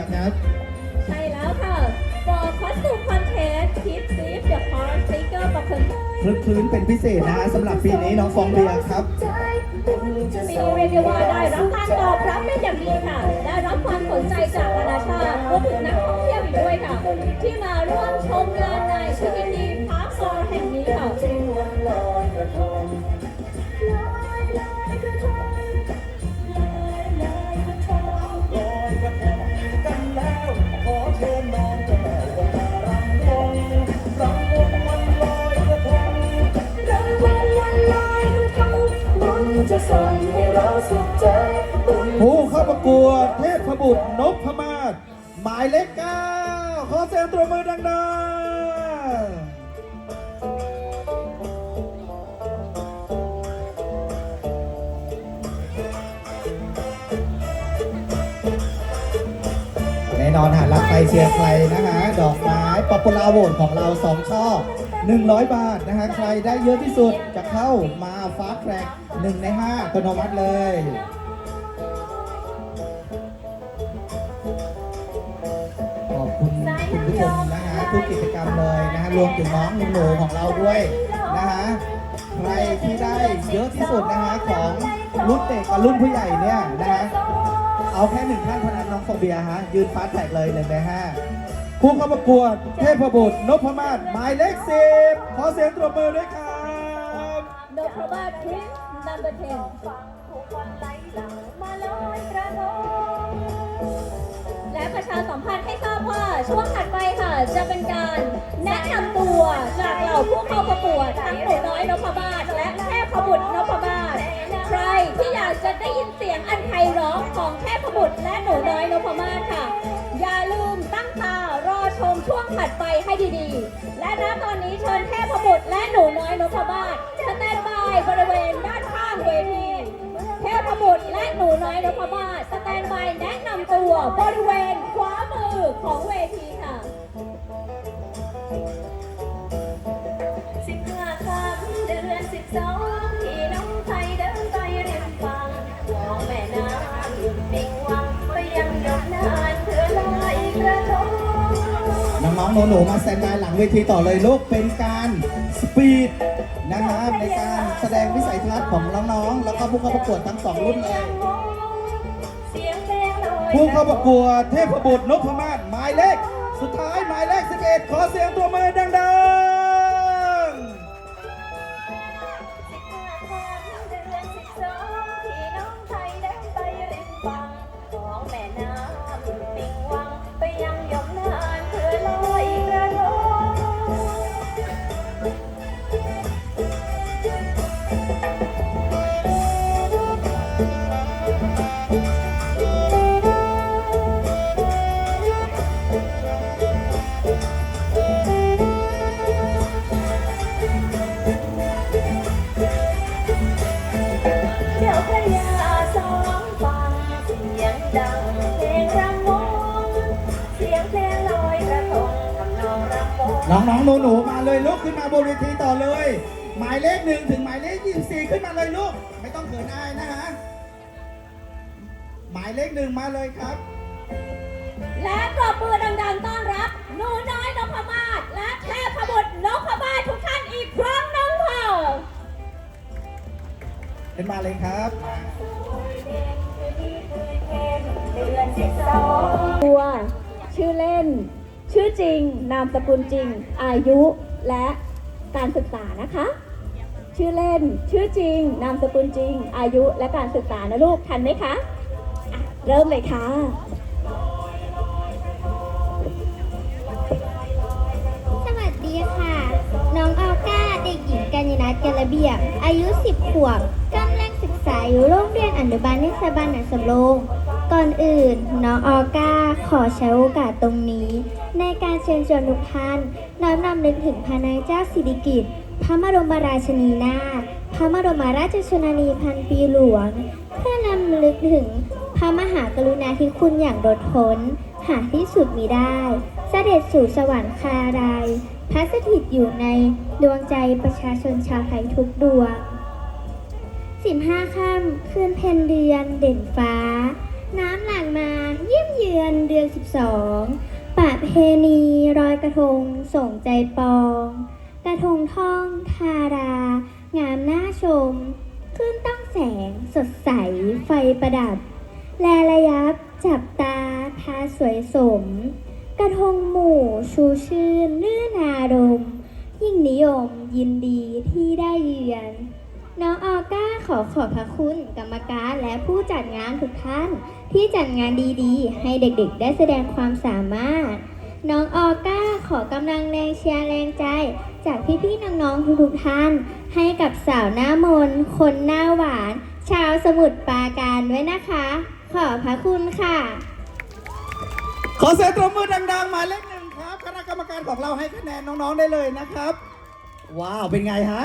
น้องฟองเบียร์ครับ ใช่แล้วค่ะ for costume contest keep safe the heart sticker ประคนคลึกคลื้นเป็นพิเศษนะฮะสำหรับปีนี้น้องฟองเบียร์ครับ ปีนี้เรียกได้ว่าได้รับการตอบรับเป็นอย่างดีค่ะ ได้รับความสนใจจากนานาชาติรวมถึงนักท่องเที่ยวอีกด้วยค่ะ ที่มาร่วมชมงานในชิกินีพาร์คซอร์แห่งนี้ค่ะ ส่งให้เราสุขใจบุญผู้เข้าประกวดเทพบุตรนพมาศหมายเลขเก้าขอเสียงตรบมือดังๆแน่นอนหารักใครเชียร์ใครนะฮะดอกไม้ ป๊อปปูล่าโหวตของเรา2ช่อ100 บาทนะฮะใครได้เยอะที่สุดจะเข้ามาฟาสแทร็ก1ใน5อัตโนมัติเลยขอบคุณคุณผู้ชมนะฮะทุกกิจกรรมเลยนะฮะรวมถึงน้องหนูของเราด้วยนะฮะใครที่ได้เยอะที่สุดนะฮะของรุ่นเด็กกับรุ่นผู้ใหญ่เนี่ยนะฮะเอาแค่หนึ่งท่านเท่านั้นน้องโฟเบียฮะยืนฟาสแท็กเลยหนึ่งในห้า ผู้เข้าประกวดเทพบุตรนพมาศหมายเลขสิบขอเสียงตบมือด้วยครับ No problem Prince number 10และประชาสัมพันธ์ให้ทราบว่าช่วงถัดไปค่ะ จะเป็นการแนะนำตัวจากเหล่าผู้เข้าประกวดทั้งหนูน้อยนพมาศและเทพบุตรนพมาศใครที่อยากจะได้ยินเสียงอันไพเราะของเทพบุตรและหนูน้อยนพมาศค่ะ อย่าลืม ช่วงถัดไปให้ดีๆ และณตอนนี้เชิญเทพบุตรและหนูน้อยนพมาศสแตนบายบริเวณด้านข้างเวที เทพบุตรและหนูน้อยนพมาศสแตนบายแนะนำตัวบริเวณขวามือของเวทีค่ะสิบห้าค่ำเดือนสิบสอง น้องๆหนูๆมาแซนบายหลังเวทีต่อเลยลูกเป็นการสปีดนะครับในการแสดงวิสัยทัศน์ของน้องๆแล้วก็ผู้เข้าประกวดทั้งสองรุ่นเลยเสียงเพลงลอยผู้เข้าประกวดเทพบุตรนพมาศหมายเลข สุดท้ายหมายเลข 11 ขอเสียงตัวมือดังสิ น้องๆหนูๆมาเลยลุกขึ้นมาบนเวทีต่อเลย หมายเลขหนึ่งถึงหมายเลข24ขึ้นมาเลยลูก ไม่ต้องเขินอายนะฮะ หมายเลขหนึ่งมาเลยครับ และปรบมือดังๆต้อนรับหนูน้อยนพมาศและเทพบุตรนพมาศทุกท่านอีกครั้งหนึงค่ะเป็นมาเลยครับ ตัวชื่อเล่น ชื่อจริง นามสกุลจริง อายุและการศึกษานะคะ ชื่อเล่น ชื่อจริง นามสกุลจริง อายุและการศึกษานะลูกทันไหมคะะเริ่มเลยค่ะสวัสดีค่ะ น้องออก้าเด็กหญิงกัญญนัทกระเบียบ อายุ 10 ขวบกำลังศึกษาอยู่โรงเรียนอนุบาลเทศบาลหนองสำโรง ก่อนอื่น น้องออก้าขอใช้โอกาสตรงนี้ ในการเชิญชวนทุกท่านน้อมนำนึกถึงพระนางเจ้าสิริกิติ์พระบรมราชินีนาถพระบรมราชชนนีพันปีหลวง เพื่อนำลึกถึงพระมหากรุณาธิคุณอย่างโดดพ้น หาที่สุดมิได้ เสด็จสู่สวรรค์คาไรพระสถิตอยู่ในดวงใจประชาชนชาวไทยทุกดวง15ค่ำคืนเพ็ญเดือนเด่นฟ้า น้ำหลั่งมาเยี่ยมเยือนเดือน 12ประเพณีรอยกระทงส่งใจปอง กระทงทองทารางามน่าชม ขึ้นต้องแสงสดใสไฟประดับ แลระยับจับตาพาสวยสม กระทงหมู่ชูชื่นเลื่อนอารมณ์ยิ่งนิยมยินดีที่ได้เยือนน้องออก้าขอขอบพระคุณกรรมการและผู้จัดงานทุกท่าน ที่จัดงานดีๆ ให้เด็กๆ ได้แสดงความสามารถ น้องออก้าขอกำลังแรงเชียร์แรงใจ จากพี่ๆน้องๆทุกๆท่าน ให้กับสาวหน้ามน คนหน้าหวาน ชาวสมุทรปราการด้วยนะคะ ขอบพระคุณค่ะ ขอเสียงตบมือดังๆหมายเลขหนึ่งครับ คณะกรรมการของเราให้คะแนนน้องๆได้เลยนะครับ ว้าว เป็นไงฮะ